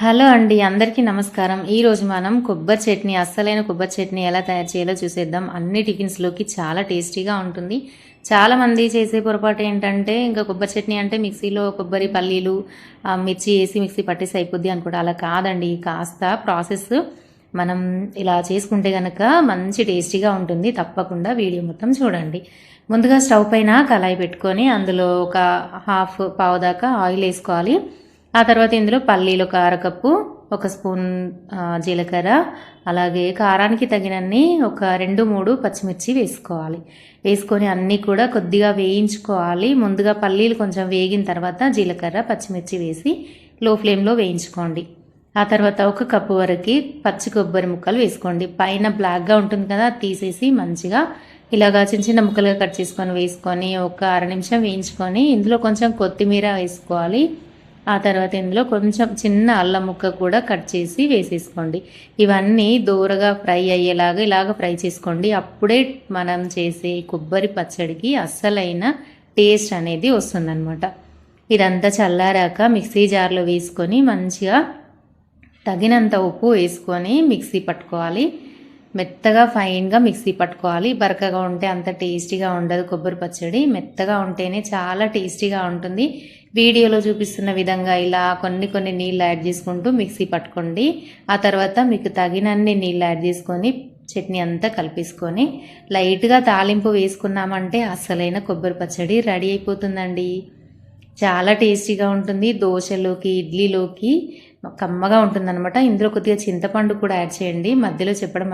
Hello అండి అందరికీ నమస్కారం. ఈరోజు మనం కొబ్బరి చట్నీ అస్సలైన కొబ్బరి చట్నీ ఎలా తయారు చేయాలో చూసేద్దాం. అన్ని టిఫిన్స్లోకి చాలా టేస్టీగా ఉంటుంది. చాలామంది చేసే పొరపాటు ఏంటంటే ఇంకా కొబ్బరి చట్నీ అంటే మిక్సీలో కొబ్బరి పల్లీలు మిర్చి వేసి మిక్సీ పట్టేసి అయిపోద్ది అనుకుంటా. అలా కాదండి కాస్త ప్రాసెస్ మనం ఇలా చేసుకుంటే కనుక మంచి టేస్టీగా ఉంటుంది. తప్పకుండా వీడియో మొత్తం చూడండి. ముందుగా స్టవ్ పైన కళాయి పెట్టుకొని అందులో ఒక హాఫ్ పావు దాకా ఆయిల్ వేసుకోవాలి. ఆ తర్వాత ఇందులో పల్లీలు ఒక అరకప్పు ఒక స్పూన్ జీలకర్ర అలాగే కారానికి తగినన్ని ఒక రెండు మూడు పచ్చిమిర్చి వేసుకోవాలి. వేసుకొని అన్నీ కూడా కొద్దిగా వేయించుకోవాలి. ముందుగా పల్లీలు కొంచెం వేగిన తర్వాత జీలకర్ర పచ్చిమిర్చి వేసి లో ఫ్లేమ్లో వేయించుకోండి. ఆ తర్వాత ఒక కప్పు వరకు పచ్చి కొబ్బరి ముక్కలు వేసుకోండి. పైన బ్లాక్గా ఉంటుంది కదా అది తీసేసి మంచిగా ఇలాగా చిన్న చిన్న ముక్కలుగా కట్ చేసుకొని వేసుకొని ఒక అర నిమిషం వేయించుకొని ఇందులో కొంచెం కొత్తిమీర వేసుకోవాలి. ఆ తర్వాత ఇందులో కొంచెం చిన్న అల్లం ముక్క కూడా కట్ చేసి వేసేసుకోండి. ఇవన్నీ దూరగా ఫ్రై అయ్యేలాగా ఇలాగ ఫ్రై చేసుకోండి. అప్పుడే మనం చేసే కొబ్బరి పచ్చడికి అస్సలైన టేస్ట్ అనేది వస్తుందన్నమాట. ఇదంతా చల్లారాక మిక్సీ జార్లో వేసుకొని మంచిగా తగినంత ఉప్పు వేసుకొని మిక్సీ పట్టుకోవాలి. మెత్తగా ఫైన్గా మిక్సీ పట్టుకోవాలి. బరకగా ఉంటే అంత టేస్టీగా ఉండదు కొబ్బరి పచ్చడి. మెత్తగా ఉంటేనే చాలా టేస్టీగా ఉంటుంది. వీడియోలో చూపిస్తున్న విధంగా ఇలా కొన్ని కొన్ని నీళ్ళు యాడ్ చేసుకుంటూ మిక్సీ పట్టుకోండి. ఆ తర్వాత మీకు తగినన్ని నీళ్ళు యాడ్ చేసుకొని చట్నీ అంతా కలిపేసుకొని లైట్గా తాలింపు వేసుకున్నామంటే అసలైన కొబ్బరి పచ్చడి రెడీ అయిపోతుందండి. చాలా టేస్టీగా ఉంటుంది. దోశలోకి ఇడ్లీలోకి కమ్మగా ఉంటుందన్నమాట. ఇందులో కొద్దిగా చింతపండు కూడా యాడ్ చేయండి. మధ్యలో చెప్పడం